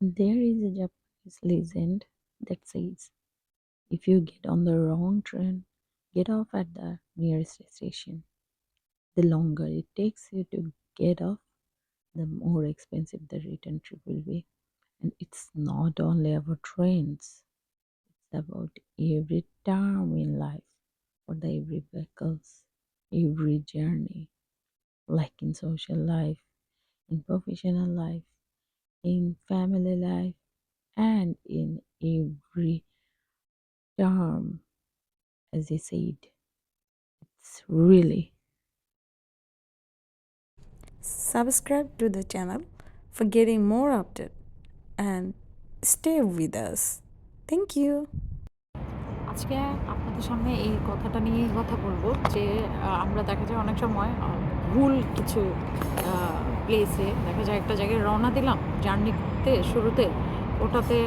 There is a Japanese legend that says if you get on the wrong train, get off at the nearest station. The longer it takes you to get off, the more expensive the return trip will be. And it's not only about trains, it's about every term in life, for the every vehicles, every journey, like in social life, in professional life, in family life, and in every term, as I said. It's really Subscribe to the channel for getting more update and stay with us. Thank you. আজকে আপনাদের সামনে এই কথাটা নিয়ে কথা বলব যে আমরা দেখা যায় অনেক সময় ভুল কিছু প্লেসে দেখা যায় একটা জায়গায় রওনা দিলাম জার্নিতে শুরুতে ওটাতে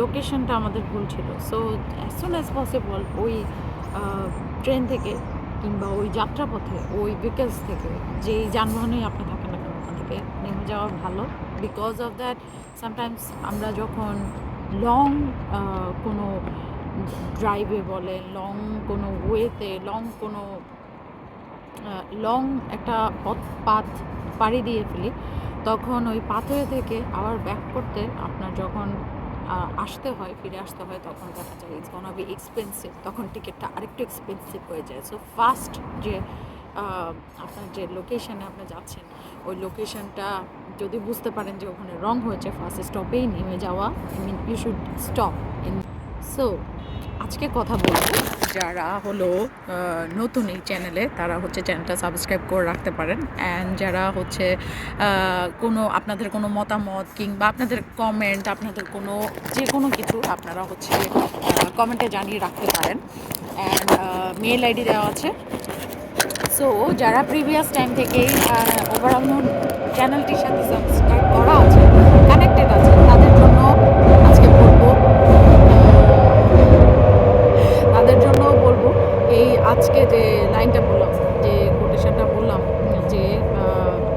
লোকেশনটা আমাদের ভুল ছিল। So as soon as possible ওই ট্রেন থেকে কিংবা ওই যাত্রাপথে, ওই ভেহিকেলস থেকে, যেই যানবাহনেই আপনি থাকেন না কেন, ওখান থেকে নেমে যাওয়া ভালো। বিকজ অফ দ্যাট সামটাইমস আমরা যখন লং কোনো ড্রাইভে বলেন লং কোনো ওয়েতে লং কোনো লং একটা পথ, পাথ পাড়ি দিয়ে ফেলি, তখন ওই পাথরে থেকে আবার ব্যাক করতে আপনার যখন আসতে হয়, ফিরে আসতে হয়, তখন দেখা যায় ইটস গন বি এক্সপেন্সিভ তখন টিকিটটা আরেকটু এক্সপেন্সিভ হয়ে যায়। সো ফার্স্ট যে আপনার যে লোকেশানে আপনি যাচ্ছেন, ওই লোকেশনটা যদি বুঝতে পারেন যে ওখানে রং হয়েছে ফার্স্ট স্টপেই নেমে যাওয়া I mean you should stop in so আজকে কথা বলব, যারা হলো নতুন এই চ্যানেলে তারা হচ্ছে চ্যানেলটা সাবস্ক্রাইব করে রাখতে পারেন। অ্যান্ড যারা হচ্ছে কোনো আপনাদের কোনো মতামত কিংবা আপনাদের কমেন্ট আপনাদের কোনো যে কোনো কিছু, আপনারা হচ্ছে কমেন্টে জানিয়ে রাখতে পারেন। অ্যান্ড মেল আইডি দেওয়া আছে। সো যারা প্রিভিয়াস টাইম থেকেই ওভারঅল চ্যানেলটির সাথে সাবস্ক্রাইব করা আছে কানেক্টেড আছে আজকে যে লাইনটা বললাম, যে কোটেশনটা বললাম, যে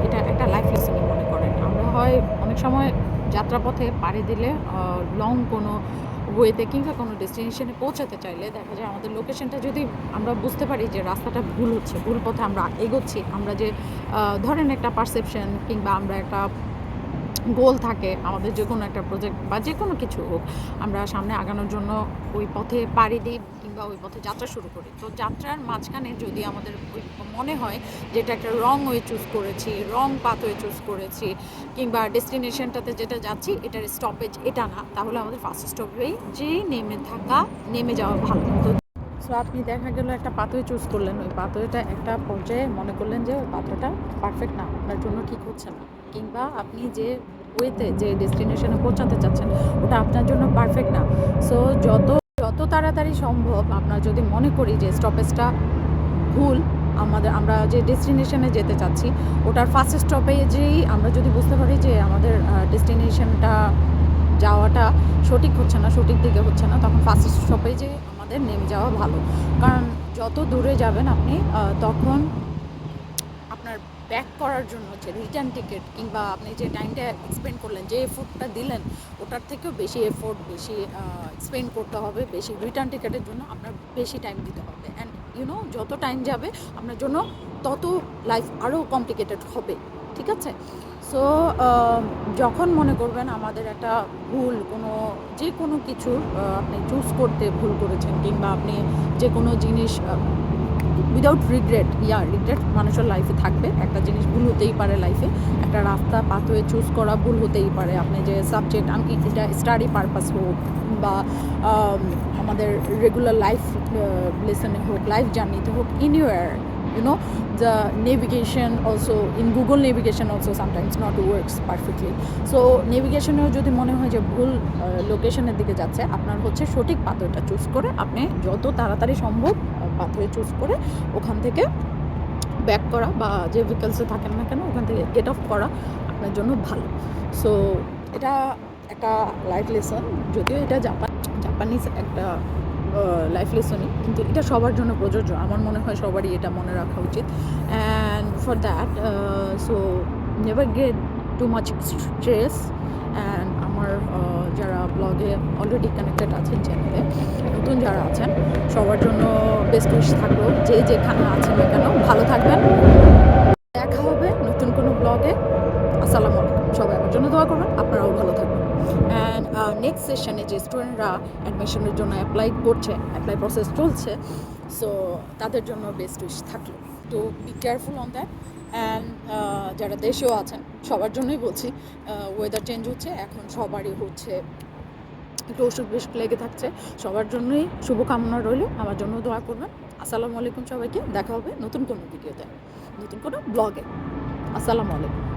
এটা একটা লাইফ লেসনই মনে করেন। আমরা হয় অনেক সময় যাত্রাপথে পাড়ি দিলে লং কোনো ওয়েতে কিংবা কোনো ডেস্টিনেশনে পৌঁছাতে চাইলে দেখা যায় আমাদের লোকেশনটা যদি আমরা বুঝতে পারি যে রাস্তাটা ভুল হচ্ছে, ভুল পথে আমরা এগোচ্ছি, আমরা যে ধরেন একটা পারসেপশন কিংবা আমরা একটা গোল থাকে, আমাদের যে কোনো একটা প্রজেক্ট বা যে কোনো কিছু হোক, আমরা সামনে আগানোর জন্য ওই পথে পাড়ি দিই কিংবা ওই পথে যাত্রা শুরু করি। তো যাত্রার মাঝখানে যদি আমাদের মনে হয় যে এটা একটা রং ওয়ে চুজ করেছি, রং পাথ ওয়ে চুজ করেছি, কিংবা ডেস্টিনেশনটাতে যেটা যাচ্ছি, এটার স্টপেজ এটা না, তাহলে আমাদের ফার্স্ট স্টপেই যেই নেমে থাকা, নেমে যাওয়া ভালো। তো সো আপনি দেখা গেল একটা পাথরে চুজ করলেন, ওই পাথরটা একটা পর্যায়ে মনে করলেন যে ওই পাথরটা পারফেক্ট না, আপনার জন্য ঠিক হচ্ছে না। কিংবা আপনি যে ওয়েতে যে ডেস্টিনেশনে পৌঁছাতে চাচ্ছেন, ওটা আপনার জন্য পারফেক্ট না। সো যত যত তাড়াতাড়ি সম্ভব আপনার যদি মনে করি যে স্টপেজটা ভুল, আমাদের, আমরা যে ডেস্টিনেশনে যেতে চাচ্ছি, ওটার ফার্স্ট স্টপেজেই আমরা যদি বুঝতে পারি যে আমাদের ডেস্টিনেশনটা যাওয়াটা সঠিক হচ্ছে না, সঠিক দিকে হচ্ছে না, তখন ফার্স্ট স্টপেজে আমাদের নেমে যাওয়া ভালো। কারণ যত দূরে যাবেন আপনি তখন ব্যাক করার জন্য যে রিটার্ন টিকিট কিংবা আপনি যে টাইমটা এক্সপেন্ড করলেন, যে এফোর্টটা দিলেন, ওটার থেকেও বেশি এফোর্ট বেশি এক্সপেন্ড করতে হবে, বেশি রিটার্ন টিকিটের জন্য আপনার বেশি টাইম দিতে হবে। অ্যান্ড ইউনো যত টাইম যাবে, আপনার জন্য তত লাইফ আরও কমপ্লিকেটেড হবে, ঠিক আছে? সো যখন মনে করবেন আমাদের একটা ভুল, কোনো যে কোনো কিছু আপনি চুজ করতে ভুল করেছেন কিংবা আপনি যে কোনো জিনিস উইদাউট রিগ্রেট ইয়া রিগ্রেট মানুষের লাইফে থাকবে। একটা জিনিস ভুল হতেই পারে লাইফে একটা রাস্তা পাথওয়ে চুজ করা ভুল হতেই পারে। আপনি যে সাবজেক্ট আমি এটা স্টাডি পারপাস হোক বা আমাদের রেগুলার লাইফ লেসনে হোক লাইফ জার্নিতে হোক anywhere you know, the navigation also, in google navigation also sometimes not works perfectly. So নেভিগেশনেও যদি মনে হয় যে ভুল লোকেশনের দিকে যাচ্ছে, আপনার হচ্ছে সঠিক পাথরটা চুজ করে আপনি যত তাড়াতাড়ি সম্ভব পাথরে চুজ করে ওখান থেকে ব্যাক করা বা যে ভেহিকেলসে থাকেন না কেন, ওখান থেকে গেট অফ করা আপনার জন্য ভালো। সো এটা একটা লাইফ লেসন যদিও এটা জাপান জাপানিজ একটা লাইফ লেসনই কিন্তু এটা সবার জন্য প্রযোজ্য। আমার মনে হয় সবারই এটা মনে রাখা উচিত। And for that so never get too much stress and আমার আহ, অলরেডি কানেক্টেড আছেন চ্যানেলে নতুন যারা আছেন সবার জন্য বেস্ট উইশ থাকল যে যেখানে আছেন না কেন ভালো থাকবেন। দেখা হবে নতুন কোনো ব্লগে আসসালামু আলাইকুম। সবাই আমার জন্য দোয়া করবেন আপনারাও ভালো থাকবেন। অ্যান্ড নেক্সট সেশনে যে স্টুডেন্টরা অ্যাডমিশনের জন্য অ্যাপ্লাই করছে অ্যাপ্লাই প্রসেস চলছে সো তাদের জন্য বেস্ট উইশ থাকল। তো be careful on that and যারা দেশেও আছেন, সবার জন্যই বলছি ওয়েদার চেঞ্জ হচ্ছে, এখন সবারই হচ্ছে একটু অসুখ বিসুখ লেগে থাকছে, সবার জন্যই শুভকামনা রইল, আমার জন্য দোয়া করবেন। আসসালামু আলাইকুম সবাইকে, দেখা হবে নতুন কোনো ভিডিওতে, নতুন কোনো ব্লগে আসসালামু আলাইকুম।